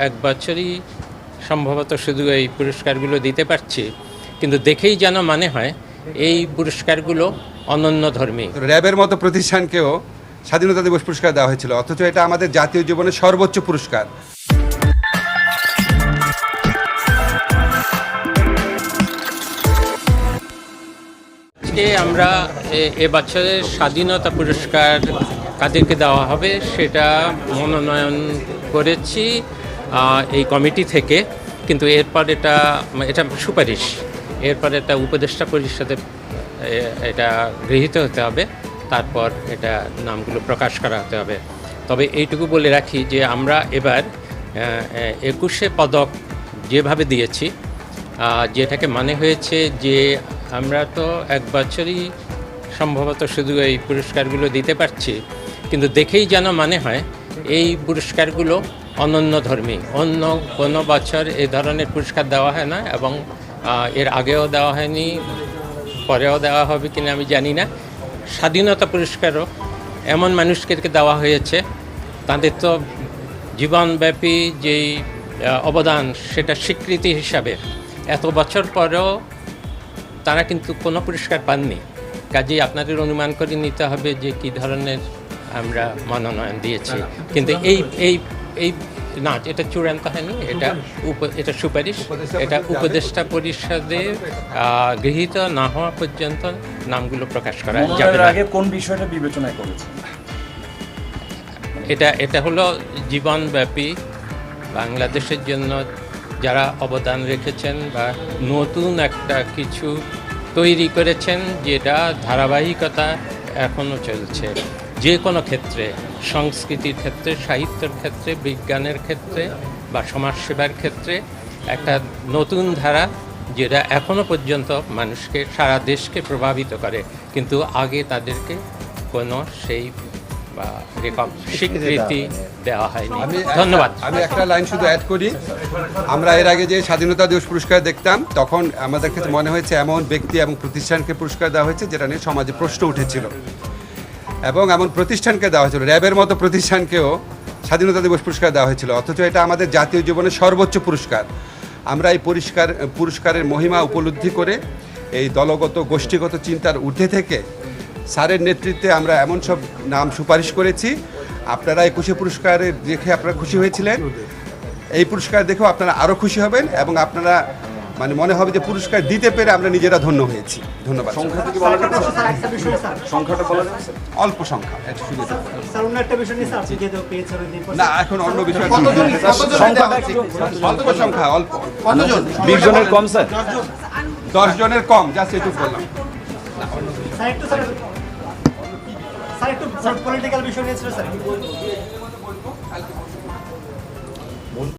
এক বছরই সম্ভবত শুধু এই পুরস্কারগুলো দিতে পারছি কিন্তু দেখেই যেন মানে হয় এই পুরস্কারগুলো অনন্য ধর্মী। র্যাবের মতো প্রতিষ্ঠানকেও স্বাধীনতা দিবস পুরস্কার দেওয়া হয়েছিল অথচ এটা আমাদের জাতীয় জীবনের সর্বোচ্চ পুরস্কার। আজকে আমরা এ- এ বছরের স্বাধীনতা পুরস্কার কাদেরকে দেওয়া হবে সেটা মনোনয়ন করেছি। এই কমিটি থেকে, কিন্তু এরপর এটা এটা সুপারিশ। এরপর এটা উপদেষ্টা পরিষদে এটা গৃহীত হতে হবে। তারপর এটা নামগুলো প্রকাশ করা হতে হবে। তবে এইটুকু বলে রাখি যে আমরা এবার একুশে পদক যেভাবে দিয়েছি যেটাকে মানে হয়েছে যে আমরা তো এক বছরই সম্ভবত শুধু এই পুরস্কারগুলো দিতে পারছি, কিন্তু দেখেই যেন মানে হয়, এই পুরস্কারগুলো অনন্য ধর্মী। অন্য কোনো বছর এই ধরনের পুরস্কার দেওয়া হয় না এবং এর আগেও দেওয়া হয়নি পরেও দেওয়া হবে কিনা আমি জানি না। স্বাধীনতা পুরস্কারও এমন মানুষকে দেওয়া হয়েছে তাদের তো জীবনব্যাপী যেই অবদান সেটা স্বীকৃতি হিসাবে। এত বছর পরেও তারা কিন্তু কোনো পুরস্কার পাননি। কাজেই আপনাদের অনুমান করে নিতে হবে যে কি ধরনের আমরা মনোনয়ন দিয়েছি। কিন্তু এই এই এই না এটা চূড়ান্ত হয়নি এটা এটা সুপারিশ। এটা উপদেষ্টা পরিষদে গৃহীত না হওয়া পর্যন্ত নামগুলো প্রকাশ করা যাবে আগে কোন বিষয়টা বিবেচনায় করেছেন এটা এটা হলো জীবনব্যাপী বাংলাদেশের জন্য যারা অবদান রেখেছেন বা নতুন একটা কিছু তৈরি করেছেন যেটা ধারাবাহিকতা এখনও চলছে। যে কোনো ক্ষেত্রে সংস্কৃতির ক্ষেত্রে সাহিত্যের ক্ষেত্রে বিজ্ঞানের ক্ষেত্রে বা সমাজসেবার ক্ষেত্রে একটা নতুন ধারা যেটা এখনও পর্যন্ত মানুষকে সারা দেশকে প্রভাবিত করে। কিন্তু আগে তাদেরকে কোনো সেই বা স্বীকৃতি দেওয়া হয়নি। আমি ধন্যবাদ। আমি একটা লাইন শুধু অ্যাড করি। আমরা এর আগে যে স্বাধীনতা দিবস পুরস্কার দেখতাম তখন আমাদের কাছে মনে হয়েছে এমন ব্যক্তি এবং প্রতিষ্ঠানকে পুরস্কার দেওয়া হয়েছে যেটা নিয়ে সমাজে প্রশ্ন উঠেছিল। এবং এমন প্রতিষ্ঠানকে দেওয়া হয়েছিল, র্যাবের মতো প্রতিষ্ঠানকেও স্বাধীনতা দিবস পুরস্কার দেওয়া হয়েছিল, অথচ এটা আমাদের জাতীয় জীবনের সর্বোচ্চ পুরস্কার। আমরা এই পুরস্কার পুরস্কারের মহিমা উপলব্ধি করে এই দলগত, গোষ্ঠীগত চিন্তার ঊর্ধ্বে থেকে স্যারের নেতৃত্বে আমরা এমন সব নাম সুপারিশ করেছি। আপনারা একুশে পুরস্কারে দেখে আপনারা খুশি হয়েছিলেন। এই পুরস্কার দেখেও আপনারা আরও খুশি হবেন এবং আপনারা মানে মনে হবে যে পুরস্কার দিতে পেরে আমরা নিজেরা ধন্য হয়েছি। ধন্যবাদ। সংখ্যা থেকে বলা যাচ্ছে? স্যার একটা বিষয় স্যার। সংখ্যাটা বলা যাচ্ছে? অল্প সংখ্যা না এখন অন্য বিষয় অল্প সংখ্যা অল্প বিশ জনের কম স্যার। দশ জনের কম জাস্ট এটুকু বললাম। স্যার একটু পলিটিক্যাল বিষয় নিয়ে স্যার।